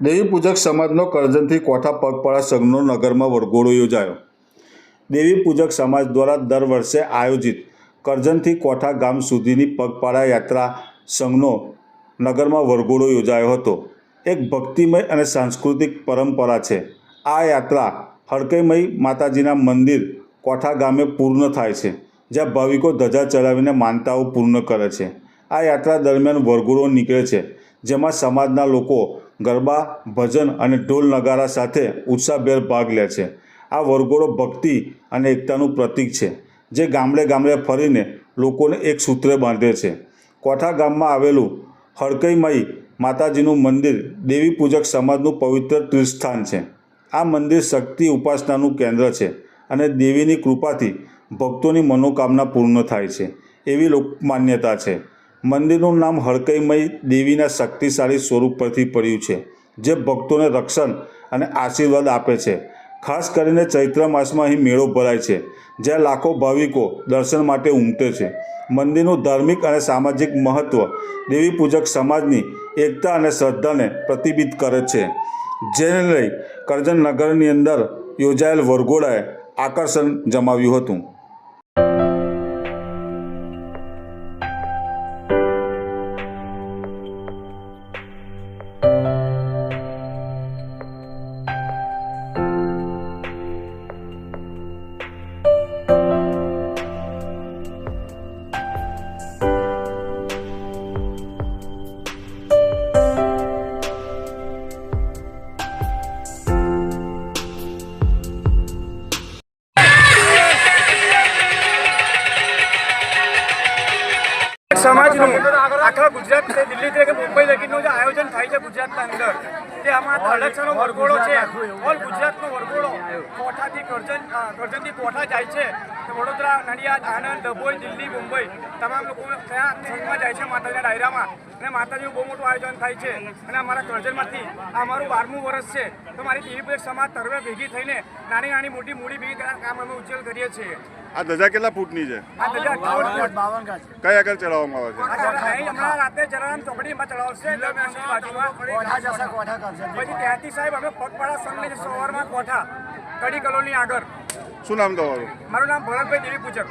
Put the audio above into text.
દેવી પૂજક સમાજનો કરજણથી કોઠા પગપાળા સંઘનો નગરમાં વરઘોડો યોજાયો. દેવી પૂજક સમાજ દ્વારા દર વર્ષે આયોજિત કરજણથી કોઠા ગામ સુધીની પગપાળા યાત્રા સંઘનો નગરમાં વરઘોડો યોજાયો હતો. એક ભક્તિમય અને સાંસ્કૃતિક પરંપરા છે. આ યાત્રા હડકઈમય માતાજીના મંદિર કોઠા ગામે પૂર્ણ થાય છે, જ્યાં ભાવિકો ધજા ચડાવીને માનતાઓ પૂર્ણ કરે છે. આ યાત્રા દરમિયાન વરઘોડો નીકળે છે, જેમાં સમાજના લોકો ગરબા, ભજન અને ઢોલ નગારા સાથે ઉત્સાહભેર ભાગ લે છે. આ વરઘોડો ભક્તિ અને એકતાનું પ્રતીક છે, જે ગામડે ગામડે ફરીને લોકોને એક સૂત્રે બાંધે છે. કોઠા ગામમાં આવેલું હડકઈમય માતાજીનું મંદિર દેવી પૂજક સમાજનું પવિત્ર તીર્થસ્થાન છે. આ મંદિર શક્તિ ઉપાસનાનું કેન્દ્ર છે અને દેવીની કૃપાથી ભક્તોની મનોકામના પૂર્ણ થાય છે, એવી લોક માન્યતા છે. મંદિરનું નામ હડકઈમય દેવીના શક્તિશાળી સ્વરૂપ પરથી પડ્યું છે, જે ભક્તોને રક્ષણ અને આશીર્વાદ આપે છે. ખાસ કરીને ચૈત્ર માસમાં અહીં મેળો ભરાય છે, જ્યાં લાખો ભાવિકો દર્શન માટે ઉમટે છે. મંદિરનું ધાર્મિક અને સામાજિક મહત્ત્વ દેવી પૂજક સમાજની એકતા અને શ્રદ્ધાને પ્રતિબિંબિત કરે છે. જેને લઈ કરજણ નગરની અંદર યોજાયેલ વરઘોડાએ આકર્ષણ જમાવ્યું હતું. સમાજનું આખા ગુજરાત દિલ્હીથી કે મુંબઈ લગીનું જે આયોજન થાય છે ગુજરાતના અંદર તે આમાં તળક્ષનો વરઘોડો છે, ઓલ ગુજરાતનો વરઘોડો કોઠાથી કરજણ કરજણથી કોઠા જાય છે. વડોદરા નડિયાદ આણંદ ડભોઈ દિલ્હી મુંબઈ તમામ લોકો ત્યાં સંઘમાં જાય છે માતાજીના ડાયરામાં. અને માતાજીનું બહુ મોટું આયોજન થાય છે. અને અમારા કરજણમાંથી આ અમારું બારમું વર્ષ છે. તો મારી ટીવી સમાજ તરવે ભેગી થઈને નાની નાની મોટી મૂડી ભેગી કામ અમે ઉજ્જવલ કરીએ છીએ. આ ધજા કેટલા ફૂટની છે? આ ધજા અઠ્ઠાવન ફૂટ. કઈ આગળ ચડાવવામાં આવે છે? રાતે જલારામ ચોકડીમાં ચડાવશે. પછી ત્યાંથી સાહેબ અમે પગપાળા સંઘની સવારમાં કોઠા કડી કલોની આગળ. શું નામ તમારું? મારું નામ ભરતભાઈ દેવી પૂજક